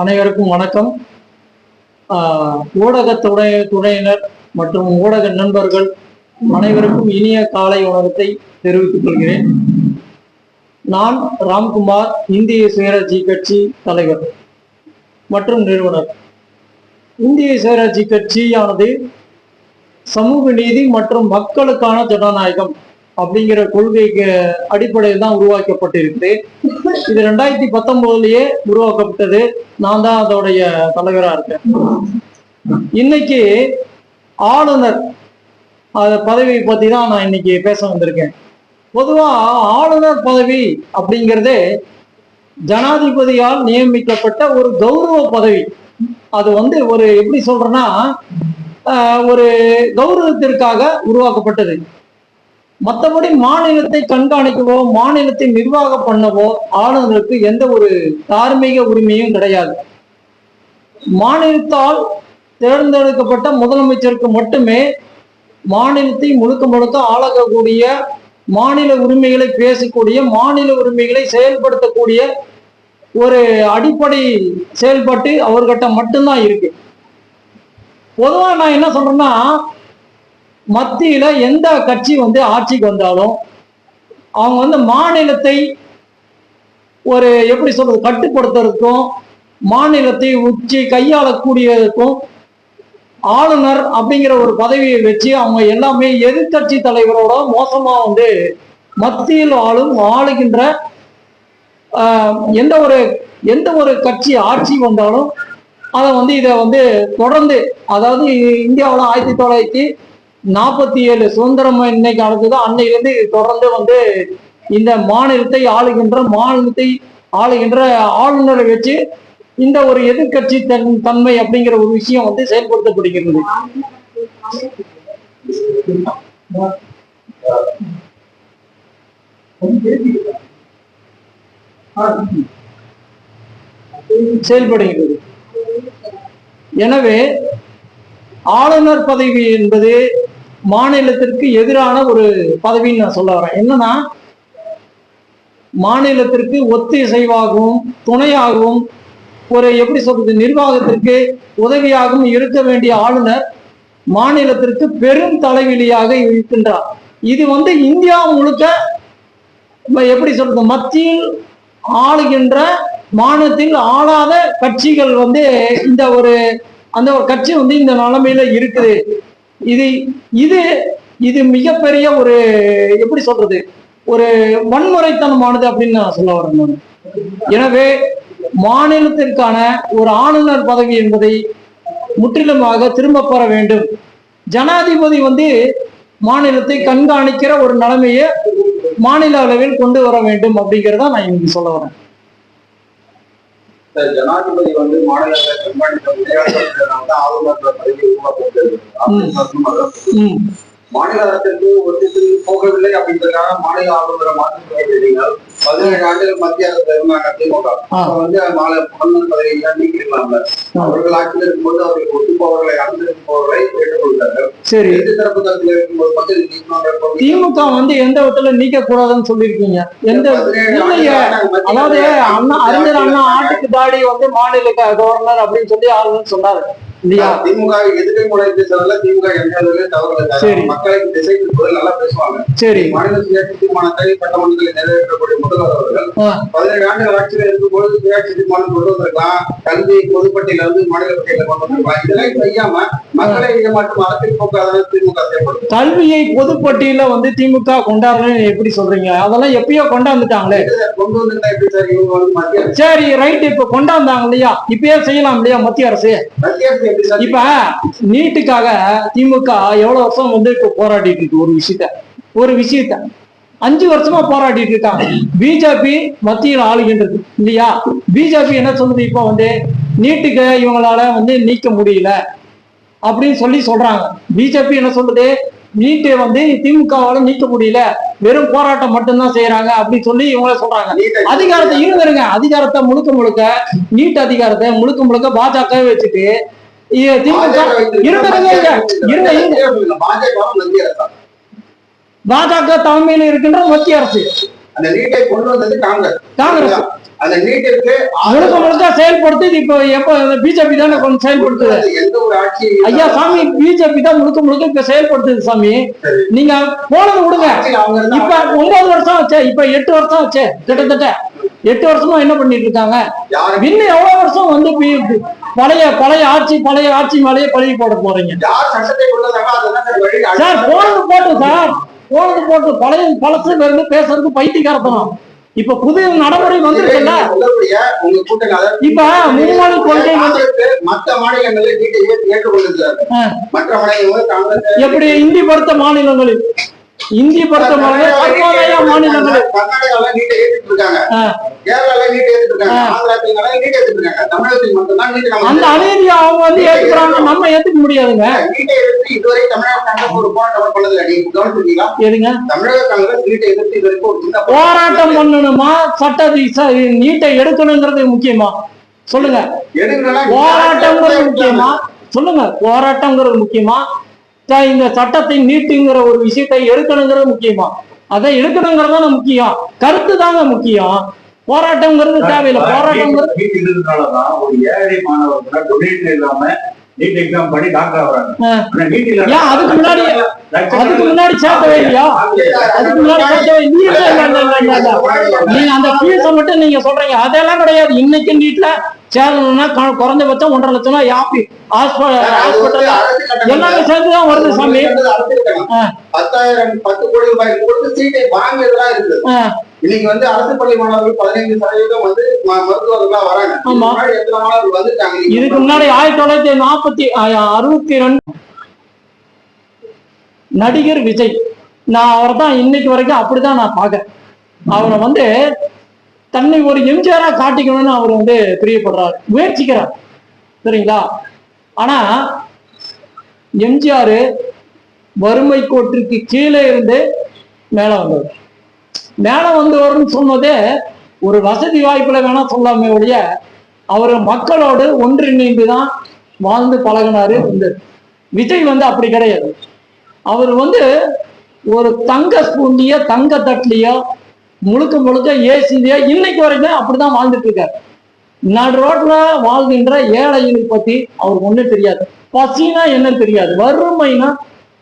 அனைவருக்கும் வணக்கம். ஊடக துணை துணையினர் மற்றும் ஊடக நண்பர்கள் அனைவருக்கும் இனிய காலை உணவத்தை தெரிவித்துக் கொள்கிறேன். நான் ராம்குமார் இந்திய சுயராட்சி கட்சி தலைவர் மற்றும் நிறுவனர். இந்திய சுயராட்சி கட்சியானது சமூக நீதி மற்றும் மக்களுக்கான ஜனநாயகம். அப்படிங்கிற கொள்கைக்கு அடிப்படையில் தான் உருவாக்கப்பட்டிருக்குது இது ரெண்டாயிரத்தி பத்தொன்பதுலயே உருவாக்கப்பட்டது. நான் தான் அதோடைய தலைவரா இருக்கேன். இன்னைக்கு ஆளுநர் அத பதவியை பத்தி தான் நான் இன்னைக்கு பேச வந்திருக்கேன். பொதுவா ஆளுநர் பதவி அப்படிங்கிறதே ஜனாதிபதியால் நியமிக்கப்பட்ட ஒரு கௌரவ பதவி. அது வந்து ஒரு எப்படி சொல்றேன்னா ஆஹ், ஒரு கௌரவத்திற்காக உருவாக்கப்பட்டது. மற்றபடி மாநிலத்தை கண்காணிக்கவோ மாநிலத்தை நிர்வாகம் பண்ணவோ ஆளுநருக்கு எந்த ஒரு தார்மீக உரிமையும் கிடையாது. மாநிலத்தால் தேர்ந்தெடுக்கப்பட்ட முதலமைச்சருக்கு மட்டுமே மாநிலத்தை முழுக்க முழுக்க ஆளாகக்கூடிய மாநில உரிமைகளை பேசக்கூடிய மாநில உரிமைகளை செயல்படுத்தக்கூடிய ஒரு அடிப்படை செயல்பாட்டு அவர்கிட்ட மட்டும்தான் இருக்கு. பொதுவாக நான் என்ன சொல்றேன்னா மத்தியில எந்த கட்சி வந்து ஆட்சிக்கு வந்தாலும் அவங்க வந்து மாநிலத்தை ஒரு எப்படி சொல்றது கட்டுப்படுத்துறதுக்கும் மாநிலத்தை உச்சி கையாளக்கூடியதுக்கும் ஆளுநர் அப்படிங்கிற ஒரு பதவியை வச்சு அவங்க எல்லாமே எதிர்க்கட்சி தலைவரோட மோசமா வந்து மத்தியில் ஆளும் ஆளுகின்ற எந்த ஒரு எந்த ஒரு கட்சி ஆட்சி வந்தாலும் அதை வந்து இதை வந்து தொடர்ந்து அதாவது இந்தியாவில் ஆயிரத்தி தொள்ளாயிரத்தி நாற்பத்தி ஏழு சுதந்திரம் இன்னைக்கு நடந்ததோ. அன்னையிலிருந்து இது தொடர்ந்து வந்து இந்த மாநிலத்தை ஆளுகின்ற மாநிலத்தை ஆளுகின்ற ஆளுநரை வச்சு இந்த ஒரு எதிர்க்கட்சி தன் தன்மை அப்படிங்கிற ஒரு விஷயம் வந்து செயல்படுத்தப்படுகிறது. செயல்படுகிறது. எனவே ஆளுநர் பதவி என்பது மாநிலத்திற்கு எதிரான ஒரு பதவின்னு நான் சொல்ல வரேன். என்னன்னா மாநிலத்திற்கு ஒத்திசைவாகவும் துணையாகவும் ஒரு எப்படி சொல்றது நிர்வாகத்திற்கு உதவியாகவும் இருக்க வேண்டிய ஆளுநர் மாநிலத்திற்கு பெரும் தலைவிலியாக இருக்கின்றார். இது வந்து இந்தியா முழுக்க எப்படி சொல்றது மத்தியில் ஆளுகின்ற மாநிலத்தில் ஆளாத கட்சிகள் வந்து இந்த ஒரு அந்த ஒரு கட்சி வந்து இந்த நிலைமையில இருக்குது. இது இது இது மிகப்பெரிய ஒரு எப்படி சொல்றது? ஒரு வன்முறைத்தனமானது அப்படின்னு நான் சொல்ல வரேன் நான். எனவே மாநிலத்திற்கான ஒரு ஆளுநர் பதவி என்பதை முற்றிலுமாக திரும்ப பெற வேண்டும். ஜனாதிபதி வந்து மாநிலத்தை கண்காணிக்கிற ஒரு நிலைமையை மாநில அளவில் கொண்டு வர வேண்டும் அப்படிங்கிறத நான் இன்னைக்கு சொல்ல வரேன். ஜனாதிபதி வந்து மாநிலங்களை கண்காணிக்க முடியாததுனால தான் ஆளுநர் பதவி உருவாக்கப்பட்டது மாநில அரசுக்கு ஒத்துழைப்பு போகவில்லை அப்படின்றதுக்காக மாநில ஆளுநரை மாற்றிருக்கீங்க பதினேழு ஆண்டுகள் மத்திய அரசு இருந்தாங்க திமுக வந்து மாநில ஆளுநர் பதவியை நீக்கிருக்கலாம்ல அவர்கள் ஆட்சியில் இருக்கும்போது அவர்களுக்கு ஒத்து போவர்களை ஏற்றுக்கொண்டார்கள். சரி. எதிர்த்து தரப்பு தரத்தில் இருக்கும்போது நீக்கணுன்ற கொள்கை திமுக வந்து எந்த விதத்துல நீக்க கூடாதுன்னு சொல்லியிருக்கீங்க? எந்த அதாவது அண்ணா அறிஞர் அண்ணா ஆட்டுக்கு தாடி வந்து மாநில கவர்னர் அப்படின்னு சொல்லி ஆளுநர் சொன்னாரு. இல்லையா திமுக எதிர்க்கை முறை பேசுறதுல திமுக விதத்திலும் தவறு சரி. இல்லை மக்களை திசை திருப்புவதில் நல்லா பேசுவாங்க. சரி. மாநில சுயாட்சி தீர்மானத்தை சட்டமன்றத்தில் நிறைவேற்றக்கூடிய முதல்வர் அவர்கள் பதினேழு ஆண்டுகள் ஆட்சியில் இருக்கும்போது சுயாட்சி தீர்மானம் கொண்டு வந்திருக்கலாம். கல்வி பொதுப்பட்டியல இருந்து மாநில பட்டியல கொண்டு வந்திருக்கலாம். இதெல்லாம் செய்யாம மக்களை ஏமாற்றும் அரசியல் போக்காதான் திமுக செயல்படுது. கல்வியை பொதுப்பட்டியல வந்து திமுக கொண்டாடுறேன்னு எப்படி சொல்றீங்க? அதெல்லாம் எப்பயோ கொண்டாந்துட்டாங்களே. கொண்டு வந்திருந்தா எப்படி சார்? இவங்க வந்து மத்திய சரி ரைட் இப்ப கொண்டாந்தாங்க இல்லையா? இப்பயே செய்யலாம் இல்லையா மத்திய அரசு? மத்திய அரசு இப்ப நீட்டுக்காக திமுக எவ்வளவு வருஷம் வந்து இப்ப போராடிட்டு இருக்கு ஒரு விஷயத்த? ஒரு விஷயத்த. அஞ்சு வருஷமா போராடிட்டு இருக்காங்க. பிஜேபி மத்தியில் ஆளுகின்றது இல்லையா? பிஜேபி என்ன சொல்லுது? இப்ப வந்து நீட்டுக்கு இவங்களால வந்து நீக்க முடியல அப்படின்னு சொல்லி சொல்றாங்க. பிஜேபி என்ன சொல்லுது? நீட்டை வந்து திமுகவால நீக்க முடியல. வெறும் போராட்டம் மட்டும்தான் செய்யறாங்க அப்படின்னு சொல்லி இவங்கள சொல்றாங்க. அதிகாரத்தை இருந்துருங்க அதிகாரத்தை முழுக்க முழுக்க நீட் அதிகாரத்தை முழுக்க முழுக்க பாஜக வச்சுட்டு பாஜக தலைமையில் இருக்கின்ற மத்திய அரசு. அந்த நீட்டை கொண்டு வந்தது காங்கிரஸ். காங்கிரஸ். அந்த நீட்டிற்கு முழுக்க முழுக்க செயல்படுத்தி இப்ப எப்ப பிஜேபி தானே கொஞ்சம் செயல்படுத்துது? எந்த ஒரு ஆட்சி ஐயா சாமி பிஜேபி தான் முழுக்க முழுக்க இப்ப செயல்படுத்துது சாமி. நீங்க போனது விடுங்க. இப்ப ஒன்பது வருஷம் ஆச்சு. இப்ப எட்டு வருஷம் ஆச்சு. கிட்டத்தட்ட. எட்டு வருஷமா என்ன பண்ணிட்டு இருக்காங்க இன்னும் எவ்வளவு வருஷம் வந்து பழைய பழைய ஆட்சி பழைய ஆட்சி மேலேயே பழகி போட போறீங்க? சார் போனது போட்டு சார் போனது போட்டு பழைய பழசு இருந்து பேசுறதுக்கு பைத்தியக்காரத்தனம். இப்ப புது நடைமுறை வந்திருக்குல்ல இப்ப மும்மொழி கொள்கை வந்து மாநிலங்களில். மற்ற மாநிலங்கள் காங்கிரஸ் எப்படி இந்தி படுத்த மாநிலங்களில்? இந்தி மாநிலம் தற்போதைய மாநிலங்களில் கர்நாடகால நீட்டை ஏற்றிட்டு இருக்காங்க. கேரளால நீட்டை ஏற்றிட்டு இருக்காங்க. ஆந்திரா தெலுங்கானா நீட்டை ஏற்றிட்டு இருக்காங்க. தமிழகத்தில் மட்டும்தான் நீட்டை நம்ம அந்த அநீதியை அவங்க வந்து ஏத்துக்கிறாங்க. நம்ம ஏத்துக்க முடியாதுங்க. நீட்டை எதிர்த்து இதுவரை தமிழக காங்கிரஸ் ஒரு போராட்டம் பண்ணதில்லை. நீங்க கவனிச்சிருக்கீங்களா? எதுங்க? தமிழக காங்கிரஸ் நீட்டை எதிர்த்து இதுவரைக்கும் ஒரு போராட்டம் பண்ணணுமா? சட்ட நீட்டை எடுக்கணுங்கிறது முக்கியமா? சொல்லுங்க. போராட்டங்கிறது முக்கியமா? சொல்லுங்க. போராட்டங்கிறது முக்கியமா? இந்த சட்டத்தை நீட்டுங்கிற ஒரு விஷயத்தை எடுக்கணுங்கிறது முக்கியமா? அதை எடுக்கணுங்கிறது தானே முக்கியம். கருத்து தாங்க முக்கியம் போராட்டங்கிறது தேவையில்லை இருந்ததுனாலதான் ஒரு ஏழை மாணவர் கூட டொனேஷன் இல்லாம நீட் எக்ஸாம் பண்ணி டாக்டர் ஆகுறாங்க ஆ. ஆனா நீட் இல்ல ஏன் அதுக்கு முன்னாடி அதுக்கு முன்னாடி சேர்க்கவே இல்லையா அதுக்கு முன்னாடி. நீங்க அந்த ஃபீஸ மட்டும் நீங்க சொல்றீங்க. அதெல்லாம் கிடையாது. இன்னைக்கு நீட்ல சேரணும்னா குறைஞ்சபட்சம் ஒன்றரை லட்சம் யாப்பி ஹாஸ்பிட்டல் எல்லாமே சேர்ந்துதான் வருது சாமி. பத்தாயிரம் பத்து கோடி ரூபாய் கொடுத்து சீட்டை வாங்கியதெல்லாம் இருக்குது ஆ, இன்னைக்கு வந்து அரசு பள்ளி மாணவர்கள் பதினைந்து சதவீதம் வந்து மருத்துவர்களா வராங்க. எத்தனை மாணவர்கள் நீங்க இதுக்கு முன்னாடி ஆயிரத்தி தொள்ளாயிரத்தி நாற்பத்தி அறுபத்தி ரெண்டு நடிகர் விஜய். நான் அவரை தான் இன்னைக்கு வரைக்கும் அப்படிதான் நான் பார்க்கறேன். அவரை வந்து தன்னை ஒரு எம்ஜிஆரா காட்டிக்கணும்னு அவர் வந்து பிரியப்படுறாரு. முயற்சிக்கிறார். சரிங்களா? ஆனா எம்ஜிஆர் வறுமை கோட்டிற்கு கீழே இருந்து மேல வந்தவர். மேல வந்தவர்னு சொன்னதே ஒரு வசதி வாய்ப்புல வேணா சொல்லாமே ஒழிய அவர் மக்களோடு ஒன்றிணைந்து தான் வாழ்ந்து பழகினாரு இந்த விஜய் வந்து அப்படி கிடையாது. அவர் வந்து ஒரு தங்க ஸ்பூன்லயோ தங்க தட்டுலயோ முழுக்க முழுக்க ஏசிலயோ இன்னைக்கு வரைக்கும் அப்படிதான் வாழ்ந்துட்டு இருக்காரு. நடு ரோட்ல வாழ்கின்ற ஏழைகளை பத்தி அவருக்கு ஒண்ணும் தெரியாது. பசினா என்னன்னு தெரியாது. வறுமைனா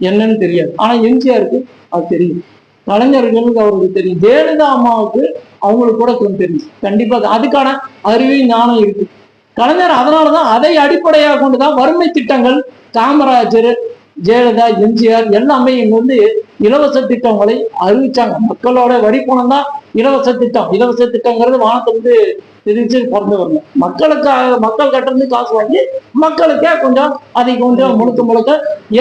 என்னன்னு தெரியாது. ஆனா எம்ஜிஆருக்கு அது தெரியும். கலைஞர்களுக்கு அவருக்கு தெரியும். ஜெயலலிதா அம்மாவுக்கு அவங்களுக்கு கூட கொஞ்சம் தெரியும். கண்டிப்பா அதுக்கான அறிவு ஞானம் இருக்கு. கலைஞர் அதனாலதான் அதை அடிப்படையாக கொண்டுதான் வறுமை திட்டங்கள் காமராஜர் ஜெயலலிதா எம்ஜிஆர் எல்லாமே இங்க வந்து இலவச திட்டங்களை அறிவிச்சாங்க. மக்களோட வரி பணம் தான் இலவச திட்டம். இலவச திட்டங்கிறது வானத்திலிருந்து தெரிஞ்சு பறந்து வரணும் மக்களுக்காக மக்கள் கட்டிருந்து காசு வாங்கி மக்களுக்கே கொஞ்சம் அதை கொஞ்சம் முழுக்க முழுக்க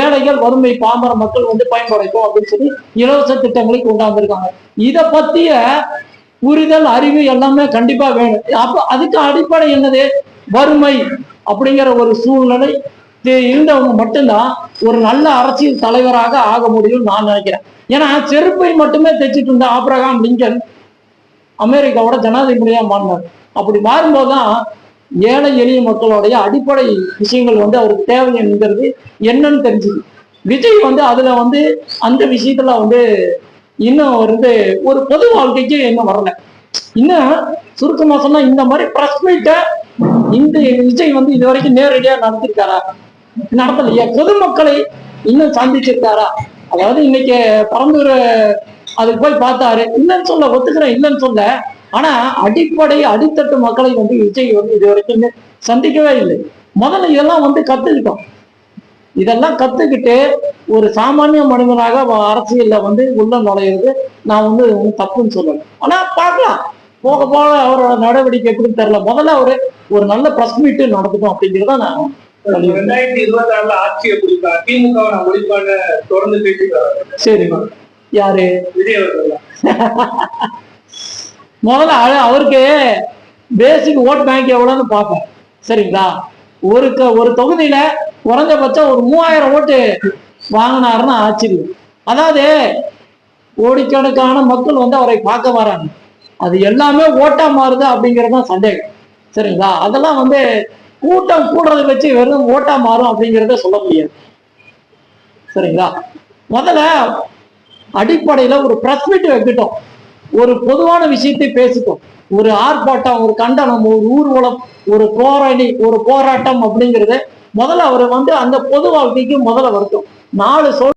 ஏழைகள் வறுமை பாமர மக்கள் வந்து பயன்படைக்கும் அப்படின்னு சொல்லி இலவச திட்டங்களை கொண்டாந்துருக்காங்க. இத பத்திய புரிதல் அறிவு எல்லாமே கண்டிப்பா வேணும். அப்ப அதுக்கு அடிப்படை என்னது? வறுமை அப்படிங்கிற ஒரு சூழ்நிலை இருந்தவங்க மட்டும்தான் ஒரு நல்ல அரசியல் தலைவராக ஆக முடியும்னு நான் நினைக்கிறேன். ஏன்னா செருப்பை மட்டுமே தைச்சிட்டு இருந்த ஆப்ரகாம் லிங்கன் அமெரிக்காவோட ஜனாதிபதியா மாறினார். அப்படி மாறும்போதுதான் ஏழை எளிய மக்களுடைய அடிப்படை விஷயங்கள் வந்து அவருக்கு தேவை என்கிறது என்னன்னு தெரிஞ்சுது. விஜய் வந்து அதுல வந்து அந்த விஷயத்துல வந்து இன்னும் வந்து ஒரு பொது வாழ்க்கைக்கு இன்னும் வரல. இன்னும் சுருக்கமா சொன்னா இந்த மாதிரி பிரஸ் மீட்டை இந்த விஜய் வந்து இது வரைக்கும் நேரடியா நடத்திருக்காரா? நடத்தலையா? பொதுமக்களை இன்னும் சந்திச்சிருக்காரா? அதாவது இன்னைக்கு பரந்தூர் அதுக்கு போய் பார்த்தாரு. இல்லைன்னு சொல்ல ஒத்துக்கிறேன் இல்லைன்னு சொல்ல. ஆனா அடிப்படை அடித்தட்டு மக்களை வந்து விஜய் வந்து இது வரைக்கும் சந்திக்கவே இல்லை. முதல்ல இதெல்லாம் வந்து கத்துக்கிட்டோம். இதெல்லாம் கத்துக்கிட்டு ஒரு சாமானிய மனிதனாக அரசியல்ல வந்து உள்ள நுழையிறது நான் வந்து தப்புன்னு சொல்லல. ஆனா பார்க்கலாம். போக போக அவரோட நடவடிக்கை எப்படின்னு தெரியல. முதல்ல அவரு ஒரு நல்ல பிரஸ் மீட் நடத்தணும் அப்படிங்கிறத நான். ரெண்டாயிரத்தி இருபத்தி ஆறுல ஆட்சியை பிடிப்பா திமுக நான் தொடர்ந்து பேசிட்டு வர்றாரு. சரி. யாரு? விஜய் முதல்ல அவருக்கு பேசிக் ஓட் பேங்க் எவ்வளோன்னு பார்ப்பேன் சரிங்களா? ஒரு க- ஒரு தொகுதியில குறைஞ்சபட்சம் ஒரு மூவாயிரம் ஓட்டு வாங்கினாருன்னா ஆச்சரியம் அதாவது கோடிக்கணக்கான மக்கள் வந்து அவரை பார்க்க வராங்க. அது எல்லாமே ஓட்டா மாறுது அப்படிங்கிறது தான் சந்தேகம். சரிங்களா? அதெல்லாம் வந்து கூட்டம் கூடுறதை வச்சு வெறும் ஓட்டா மாறும் அப்படிங்கிறத சொல்ல முடியாது. சரிங்களா? முதல்ல அடிப்படையில் ஒரு பிரஸ் மீட் ஒரு பொதுவான விஷயத்தை பேசிட்டோம். ஒரு ஆர்ப்பாட்டம் ஒரு கண்டனம் ஒரு ஊர்வலம் ஒரு போராடி ஒரு போராட்டம் அப்படிங்கிறத முதல்ல அவர் வந்து அந்த பொது வாழ்க்கைக்கு முதல்ல வருத்தம். நாலு சொல்